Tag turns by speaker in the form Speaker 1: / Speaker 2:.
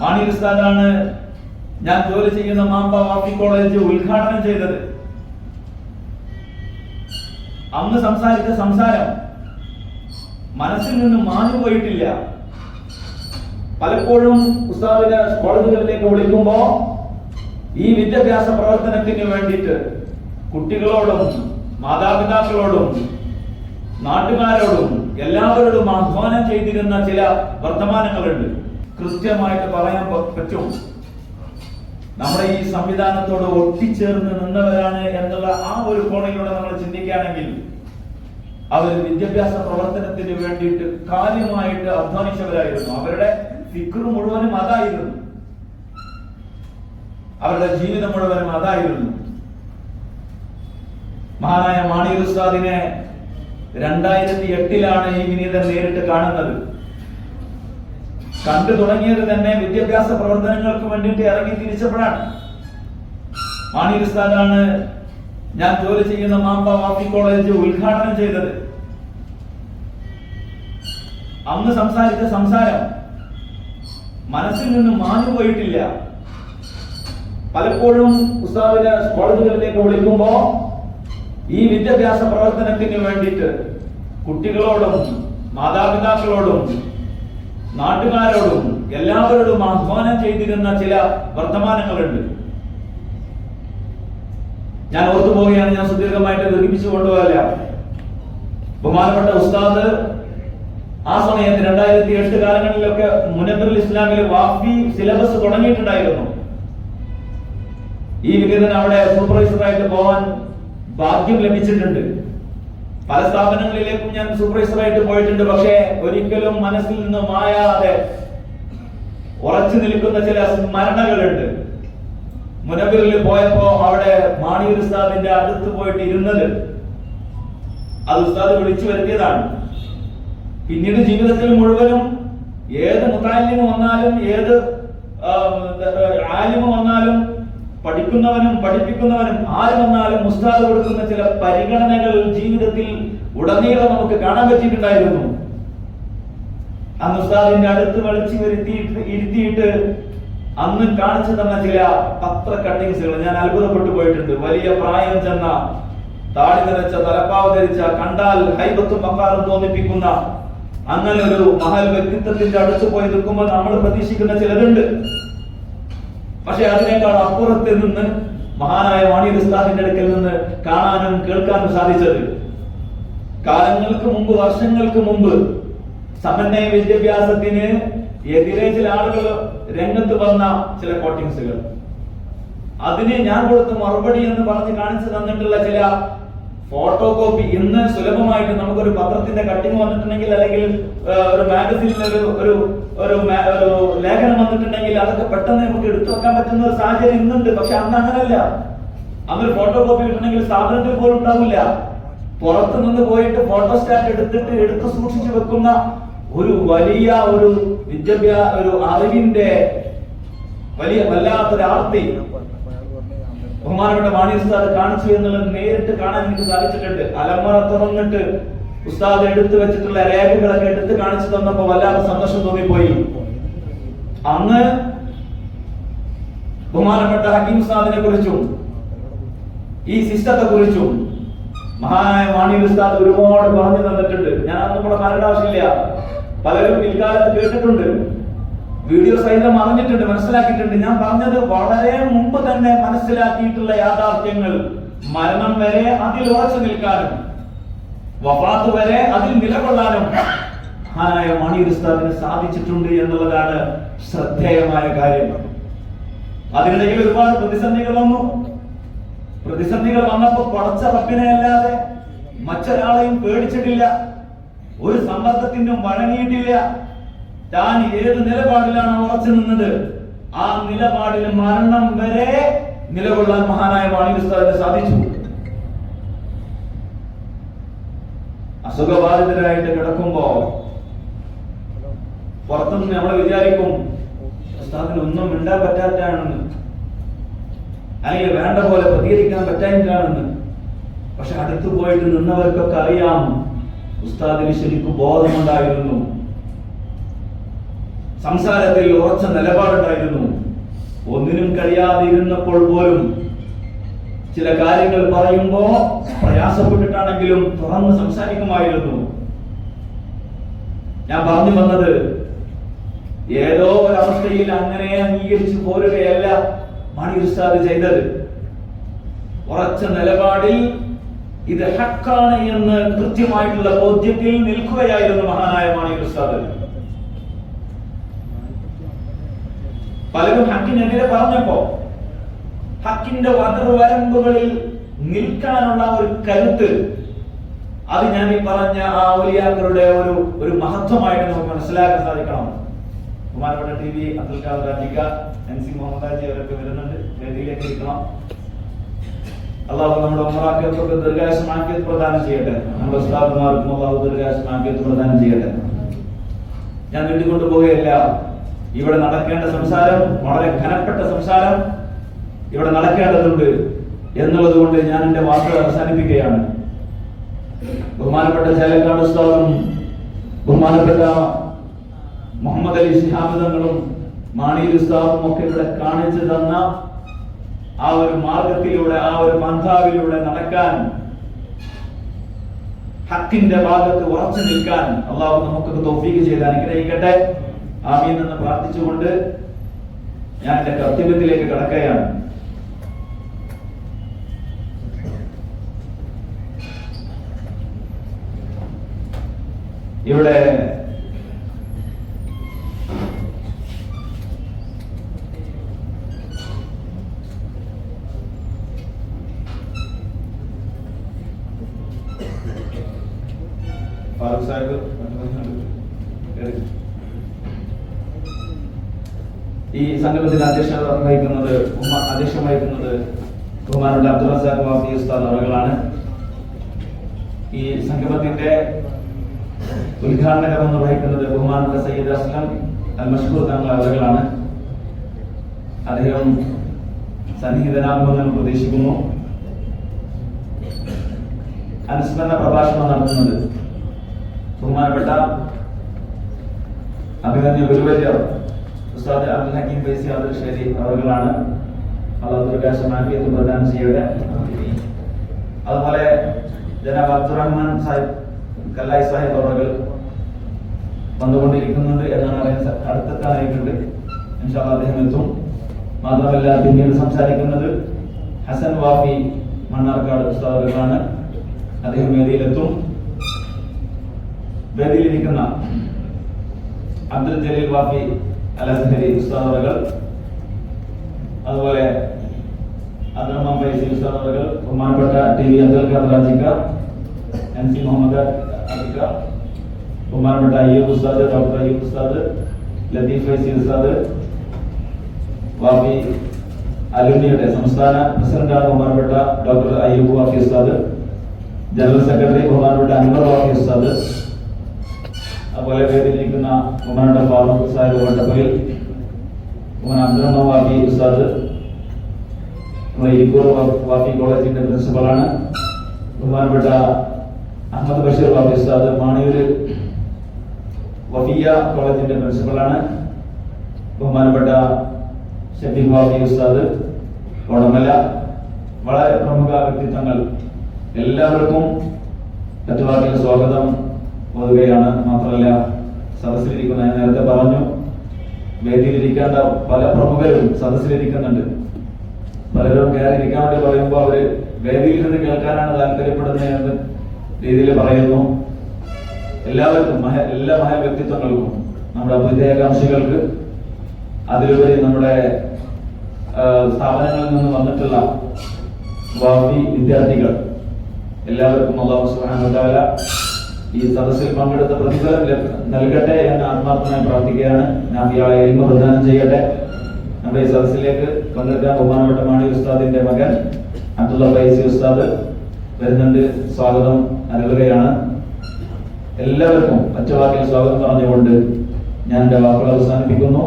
Speaker 1: മാണി ഉസ്താദാണ് ഞാൻ ജോലി ചെയ്യുന്ന മാമ്പ വാപ്പി കോളേജ് ഉദ്ഘാടനം ചെയ്തത്. അന്ന് സംസാരിച്ച സംസാരം മനസ്സിൽ നിന്ന് മാഞ്ഞു പോയിട്ടില്ല. പലപ്പോഴും ഉസ്താദിനെ കോളേജുകളിലേക്ക് വിളിക്കുമ്പോ ഈ വിദ്യാഭ്യാസ പ്രവർത്തനത്തിന് വേണ്ടിയിട്ട് കുട്ടികളോടും മാതാപിതാക്കളോടും നാട്ടുകാരോടും എല്ലാവരോടും ആഹ്വാനം ചെയ്തിരുന്ന ചില വർത്തമാനങ്ങളുണ്ട്. കൃത്യമായിട്ട് പറയാൻ പറ്റും. നമ്മുടെ ഈ സംവിധാനത്തോട് ഒട്ടിച്ചേർന്ന് നിന്നവരാണ് എന്നുള്ള ആ ഒരു കോണിലൂടെ നമ്മൾ ചിന്തിക്കുകയാണെങ്കിൽ അവർ വിദ്യാഭ്യാസ പ്രവർത്തനത്തിന് വേണ്ടിയിട്ട് കാര്യമായിട്ട് അധ്വാനിച്ചവരായിരുന്നു. അവരുടെ ഫിക്ർ മുഴുവനും അതായിരുന്നു. അവരുടെ ജീവിതം മുഴുവനും അതായിരുന്നു. മഹാനായ മാണി ഉസ്താദിനെ രണ്ടായിരത്തി എട്ടിലാണ് ഈ വിനീതൻ നേരിട്ട് കാണുന്നത്. കണ്ടു തുടങ്ങിയത് തന്നെ വിദ്യാഭ്യാസ പ്രവർത്തനങ്ങൾക്ക് വേണ്ടിയിട്ട് ഇറങ്ങി തിരിച്ചപ്പോഴാണ്. മാണി ഉസ്താദാണ് ഞാൻ ജോലി ചെയ്യുന്ന മാമ്പ വാപ്പി കോളേജ് ഉദ്ഘാടനം ചെയ്തത്. അന്ന് സംസാരിച്ച സംസാരം മനസ്സിൽ നിന്ന് മാഞ്ഞു പോയിട്ടില്ല. പലപ്പോഴും ഉസ്താദിനെ കോളേജുകളിലേക്ക് വിളിക്കുമ്പോ ഈ വിദ്യാഭ്യാസ പ്രവർത്തനത്തിന് വേണ്ടിയിട്ട് കുട്ടികളോടും മാതാപിതാക്കളോടും നാട്ടുകാരോടും എല്ലാവരോടും ആഹ്വാനം ചെയ്തിരുന്ന ചില വർത്തമാനങ്ങളുണ്ട്. ഞാൻ ഓർത്തു പോവുകയാണ് ഞാൻ സുദീർഘമായിട്ട് ദീർഘിപ്പിച്ചു കൊണ്ടുപോകല്ല. ബഹുമാനപ്പെട്ട ഉസ്താദ് ആ സമയത്ത് രണ്ടായിരത്തി എട്ട് കാലങ്ങളിലൊക്കെ മുനബിറുൽ ഇസ്ലാമിൽ വാഫി സിലബസ് തുടങ്ങിയിട്ടുണ്ടായിരുന്നു. ഈ വികതൻ അവിടെ സൂപ്പർവൈസറായിട്ട് പോവാൻ ഭാഗ്യം ലഭിച്ചിട്ടുണ്ട്. പല സ്ഥാപനങ്ങളിലേക്കും ഞാൻ സൂപ്പർവൈസറായിട്ട് പോയിട്ടുണ്ട് പക്ഷേ ഒരിക്കലും മനസ്സിൽ നിന്ന് മായാതെ ഉറച്ചു നിൽക്കുന്ന ചില സ്മരണകളുണ്ട്. മുനബിറിൽ പോയപ്പോ അവിടെ മാണി ഉസ്താദിന്റെ അടുത്ത് പോയിട്ട് ഇരുന്നത് അത് ഉസ്താദ് വിളിച്ചു വരുത്തിയതാണ്. പിന്നീട് ജീവിതത്തിൽ മുഴുവനും ഏത് മുത്താലിമ വന്നാലും ഏത് ആലിമ വന്നാലും പഠിക്കുന്നവനും പഠിപ്പിക്കുന്നവനും ആര് വന്നാലും ഉസ്താദ് കൊടുക്കുന്ന ചില പരിഗണനകൾ ജീവിതത്തിൽ ഉടനീളം നമുക്ക് കാണാൻ പറ്റിയിട്ടുണ്ടായിരുന്നു. അന്ന് ഉസ്താദിന്റെ അടുത്ത് വിളിച്ചു വരുത്തിയിട്ട് ഇരുത്തിയിട്ട് അന്ന് കാണിച്ചു തന്ന ചില പത്ര കട്ടിങ്സുകൾ. ഞാൻ അത്ഭുതപ്പെട്ടു പോയിട്ടുണ്ട്. വലിയ പ്രായം ചെന്ന താടി നിറച്ച തലപ്പാവ് ധരിച്ച കണ്ടാൽ ഹൈബത്തും മക്കാറും തോന്നിപ്പിക്കുന്ന അങ്ങനെ ഒരു മഹൽ വ്യക്തിത്വത്തിന്റെ അടുത്ത് പോയി നിൽക്കുമ്പോൾ നമ്മൾ പ്രതീക്ഷിക്കുന്ന ചിലരുണ്ട്. പക്ഷെ അതിനേക്കാൾ അപ്പുറത്ത് നിന്ന് മഹാനായ വാണി ഉസ്താദിന്റെ അടുക്കൽ നിന്ന് കാണാനും കേൾക്കാനും സാധിച്ചത്. കാലങ്ങൾക്ക് മുമ്പ് വർഷങ്ങൾക്ക് മുമ്പ് സമന്വയ വിദ്യാഭ്യാസത്തിന് എതിരെ ചില ആളുകൾ രംഗത്ത് വന്ന ചില കോട്ടിങ്സുകൾ അതിന് ഞാൻ കൊടുത്ത മറുപടി എന്ന് പറഞ്ഞ് കാണിച്ചു തന്നിട്ടുള്ള ചില ഫോട്ടോ കോപ്പി ഇന്ന് സുലഭമായിട്ട് നമുക്കൊരു പത്രത്തിന്റെ കട്ടിങ് വന്നിട്ടുണ്ടെങ്കിൽ അല്ലെങ്കിൽ ഒരു മാഗസീനിൽ ഒരു ഒരു ഒരു ലേഖനം വന്നിട്ടുണ്ടെങ്കിൽ അതൊക്കെ പെട്ടെന്ന് നമുക്ക് എടുത്തു വെക്കാൻ പറ്റുന്ന ഒരു സാഹചര്യം ഇന്നുണ്ട്. പക്ഷെ അന്ന് അങ്ങനല്ല. അന്നൊരു ഫോട്ടോ കോപ്പി കിട്ടണമെങ്കിൽ സ്ഥാപനത്തിൽ പോലും ഉണ്ടാവില്ല. പുറത്തു നിന്ന് പോയിട്ട് ഫോട്ടോ സ്റ്റാറ്റ് എടുത്തിട്ട് എടുത്തു സൂക്ഷിച്ചു വെക്കുന്ന ഒരു വലിയ ഒരു വിദ്യാഭ്യാസ ഒരു അറിവിന്റെ വലിയ വല്ലാത്തൊരു ആർത്തി. ബഹുമാനപ്പെട്ട വാണി ഉസ്താദ് കാണിച്ചു എന്നുള്ളത് നേരിട്ട് കാണാൻ എനിക്ക് സാധിച്ചിട്ടുണ്ട്. അലമറ തുറന്നിട്ട് ഉസ്താദ് എടുത്തു വെച്ചിട്ടുള്ള രേഖകളൊക്കെ എടുത്ത് കാണിച്ചു തന്നപ്പോ വല്ലാതെ സന്തോഷം തോന്നിപ്പോയി. അന്ന് ബഹുമാനപ്പെട്ട ഹക്കീം ഉസ്താദിനെ കുറിച്ചും ഈ സിസ്റ്റത്തെ കുറിച്ചും മഹാനായ വാണി ഉസ്താദ് ഒരുപാട് പറഞ്ഞു തന്നിട്ടുണ്ട്. ഞാൻ അന്ന് കൂടെ പറയേണ്ട ആവശ്യമില്ല. പലരും പിൽക്കാലത്ത് കേട്ടിട്ടുണ്ട്. വീഡിയോ എല്ലാം അറിഞ്ഞിട്ടുണ്ട് മനസ്സിലാക്കിയിട്ടുണ്ട്. ഞാൻ പറഞ്ഞത് വളരെ മുമ്പ് തന്നെ മനസ്സിലാക്കിയിട്ടുള്ള യാഥാർത്ഥ്യങ്ങൾ. മരണം വരെ അതിൽ ഉറച്ചു നിൽക്കാനും വഫാത്ത് വരെ അതിൽ നിലകൊള്ളാനും മഹാനായ മണി ഉസ്താദിന് സാധിച്ചിട്ടുണ്ട് എന്നുള്ളതാണ് ശ്രദ്ധേയമായ കാര്യം. അതിനിടയിൽ ഒരുപാട് പ്രതിസന്ധികൾ വന്നു. പ്രതിസന്ധികൾ വന്നപ്പോൾ പടച്ച റബ്ബിനെ അല്ലാതെ മറ്റൊരാളെയും പേടിച്ചിട്ടില്ല. ഒരു സമ്മർദ്ദത്തിനും വഴങ്ങിയിട്ടില്ല. താൻ ഏത് നിലപാടിലാണ് ഉറച്ചു നിന്നത്? ആ നിലപാടിൽ മരണം വരെ നിലകൊള്ളാൻ മഹാനായ വാണി ഉസ്താദിന് സാധിച്ചു. അസുഖബാധിതരായിട്ട് കിടക്കുമ്പോ പുറത്തുനിന്ന് നമ്മളെ വിചാരിക്കും ഉസ്താദിന് ഒന്നും മിണ്ടാൻ പറ്റാറ്റാണെന്ന് അല്ലെങ്കിൽ വേണ്ട പോലെ പ്രതികരിക്കാൻ പറ്റായിട്ടാണെന്ന് പക്ഷെ അടുത്തു പോയിട്ട് നിന്നവർക്കൊക്കെ അറിയാം ഉസ്താദിന് ശരിക്കും ബോധമുണ്ടായിരുന്നു. സംസാരത്തിൽ ഉറച്ച നിലപാടുണ്ടായിരുന്നു. ഒന്നിനും കഴിയാതിരുന്നപ്പോൾ പോലും ചില കാര്യങ്ങൾ പറയുമ്പോ പ്രയാസപ്പെട്ടിട്ടാണെങ്കിലും തുറന്ന് സംസാരിക്കുമായിരുന്നു. ഞാൻ പറഞ്ഞു വന്നത് ഏതോ ഒരവസ്ഥയിൽ അങ്ങനെ അംഗീകരിച്ചു പോരുകയല്ല മണി ഉസ്താദ് ചെയ്തത്. ഉറച്ച നിലപാടിൽ ഇത് ഹക്കാണ് എന്ന് കൃത്യമായിട്ടുള്ള ബോധ്യത്തിൽ നിൽക്കുകയായിരുന്നു മഹാനായ മാണി ഉസ്താദ്. പലരും ഹക്കിനെതിരെ പറഞ്ഞപ്പോ ഹക്കിന്റെ വരമ്പുകളിൽ നിൽക്കാനുള്ള ഒരു കരുത്ത് അത് ഞാൻ ഈ പറഞ്ഞ ആ ഒലിയാക്കളുടെ ഒരു ഒരു മഹത്വമായിട്ട് നമുക്ക് മനസ്സിലാക്കാൻ സാധിക്കണം. ബഹുമാനപ്പെട്ട ടി വി അബ്ദുൽ ഖാദർ അജിക്ക എൻ സി മുഹമ്മദാജി അവരൊക്കെ വരുന്നുണ്ട്. വേദിയിലേക്ക് ഇരിക്കണം. അള്ളാഹു നമ്മുടെ ഉമ്മറാക്കിയത്തൊക്കെ ദീർഘായുസമാക്കിയത് പ്രദാനം ചെയ്യട്ടെ. നമ്മുടെ ഉസ്താദുമാർക്കും അള്ളാഹു ദീർഘായുസമാക്കിയത് പ്രദാനം ചെയ്യട്ടെ. ഞാൻ വീട്ടിൽ പോവുകയല്ല ഇവിടെ നടക്കേണ്ട സംസാരം വളരെ ഘനപ്പെട്ട സംസാരം ഇവിടെ നടക്കേണ്ടതുണ്ട് എന്നുള്ളത് കൊണ്ട് ഞാൻ എന്റെ വാർത്ത അവസാനിപ്പിക്കുകയാണ്. ബഹുമാനപ്പെട്ട ചേലക്കാട് ഉസ്താദും ബഹുമാനപ്പെട്ട മുഹമ്മദ് അലി ശിഹാബിതങ്ങളും മാണി ഉസ്താദും ഒക്കെ ഇവിടെ കാണിച്ചു തന്ന ആ ഒരു മാർഗത്തിലൂടെ ആ ഒരു പന്ഥാവിലൂടെ നടക്കാൻ ഹക്കിന്റെ ഭാഗത്ത് ഉറച്ചു നിൽക്കാൻ അള്ളാഹു നമുക്കൊക്കെ തോഫീക്ക് ചെയ്ത് അനുഗ്രഹിക്കട്ടെ. ആമീൻ എന്ന് പ്രാർത്ഥിച്ചുകൊണ്ട് ഞാൻ എന്റെ കർത്തവ്യത്തിലേക്ക് കടക്കുകയാണ്. ഇവിടെ ഈ സംഗമത്തിന് അധ്യക്ഷത വഹിക്കുന്നത് അധ്യക്ഷം വഹിക്കുന്നത് ബഹുമാനുള്ള അബ്ദുൽ റസാഖ് വാഫി ഉസ്താദ് അവറുകളാണ് ഈ സംഗമത്തിന്റെ ഉദ്ഘാടന കർമ്മം നിർവഹിക്കുന്നത് ബഹുമാനുള്ള സയ്യിദ് അസ്ലം അൽ മഷ്കൂർ തങ്ങൾ അവറുകളാണ് അദ്ദേഹം സന്നിഹിതനാകുമെന്ന് പ്രതീക്ഷിക്കുന്നു. അനുസ്മരണ പ്രഭാഷണം നടത്തുന്നത് ബഹുമാനപ്പെട്ട അഭിനന്ദ ഗുരുവര്യർ ഉസ്താദ് അബ്ദുൽ ഹക്കീം ഫൈസി ആദർശേരി അവരുകളാണ്. അള്ളാഹു പ്രകാശമാക്കിയത് പ്രദാനം ചെയ്യട്ടെ അതുപോലെ ജനാബ് അബ്ദുറഹ്മാൻ സാഹിബ് കല്ലായി സാഹിബ് അവറുകൾ വന്നുകൊണ്ടിരിക്കുന്നുണ്ട് എന്നാണ് അറിയാൻ അടുത്തെത്താനായിട്ടുണ്ട്. ഇൻഷാല്ലാ അദ്ദേഹം എത്തും. മാത്രമല്ല പിന്നീട് സംസാരിക്കുന്നത് ഹസൻ വാഫി മണ്ണാർക്കാട് ഉസ്താദുകളാണ് അദ്ദേഹം വേദിയിലെത്തും വേദിയിലിരിക്കുന്ന അബ്ദുൽ ജലീൽ വാഫി അലഹരി ഉസ്താദവകൾ അതുപോലെ അബ്ദുറഹ്മാൻ ഫൈസി ഉസ്താദുകൾ ബഹുമാനപ്പെട്ട ടി വി അബ്ദുൽ ഖാദർ അജിക്ക എൻ സി മുഹമ്മദ് അജിക്ക ബഹുമാനപ്പെട്ട അയ്യൂബ് ഉസ്താദ് ഡോക്ടർ അയ്യൂബ് ഉസ്താദ് ലത്തീഫ് ഫൈസി ഉസ്താദ് വാഫി അലുമിയുടെ സംസ്ഥാന പ്രസിഡന്റാണ് ബഹുമാനപ്പെട്ട ഡോക്ടർ അയ്യൂബ് വാഫി ഉസ്താദ് ജനറൽ സെക്രട്ടറി ബഹുമാനപ്പെട്ട അൻവർ വാഫി ഉസ്താദ് അതുപോലെ വേദിയിലിരിക്കുന്ന ബഹുമാനപ്പെട്ട ഫാറൂഖ് സാഹിബ് വട്ടപ്പയിൽ ബഹുമാൻ വാഫി ഉസ്താദ് കോളേജിന്റെ പ്രിൻസിപ്പളാണ് ബഹുമാനപ്പെട്ട അഹമ്മദ് ബഷീർ വാഫി ഉസ്താദ് മാണിയൂര് വഫിയ കോളേജിന്റെ പ്രിൻസിപ്പളാണ് ബഹുമാനപ്പെട്ട ഷഫീഖ് വാഫി ഉസ്താദ് കോടമല വളരെ പ്രമുഖ വ്യക്തിത്വങ്ങൾ എല്ലാവർക്കും പറ്റുവാക്കിൽ സ്വാഗതം. ഓതുകയാണ് മാത്രമല്ല സദസ്സിലിരിക്കുന്ന ഞാൻ നേരത്തെ പറഞ്ഞു വേദിയിലിരിക്കേണ്ട പല പ്രമുഖരും സദസ്സിലിരിക്കുന്നുണ്ട്. പലരും കയറി ഇരിക്കാൻ വേണ്ടി പറയുമ്പോൾ അവർ വേദിയിൽ നിന്ന് കേൾക്കാനാണ് താല്പര്യപ്പെടുന്നതെന്ന് രീതിയിൽ പറയുന്നു. എല്ലാവർക്കും മഹ- എല്ലാ മഹ വ്യക്തിത്വങ്ങൾക്കും നമ്മുടെ അഭ്യുദയാകാംക്ഷികൾക്ക് അതിലുപരി നമ്മുടെ സ്ഥാപനങ്ങളിൽ നിന്ന് വന്നിട്ടുള്ള ഭാവി വിദ്യാർത്ഥികൾ എല്ലാവർക്കും അള്ളാഹു തആല ഈ സദസ്സിൽ പങ്കെടുത്ത പ്രതിഫലം നൽകട്ടെ എന്ന് ആത്മാർത്ഥമായി പ്രാർത്ഥിക്കുകയാണ്. നാഫിയായ ഇൽമ പ്രദാനം ചെയ്യട്ടെ. നമ്മുടെ ഈ സദസ്സിലേക്ക് പങ്കെടുക്കാൻ ബഹുമാനപ്പെട്ട മാണി ഉസ്താദിന്റെ മകൻ അബ്ദുള്ള ഫൈസി ഉസ്താദ് വരുന്നുണ്ട്. സ്വാഗതം നൽകുകയാണ് എല്ലാവർക്കും ഒറ്റവാക്കിൽ സ്വാഗതം പറഞ്ഞുകൊണ്ട് ഞാൻ എന്റെ വാക്കുകൾ അവസാനിപ്പിക്കുന്നു.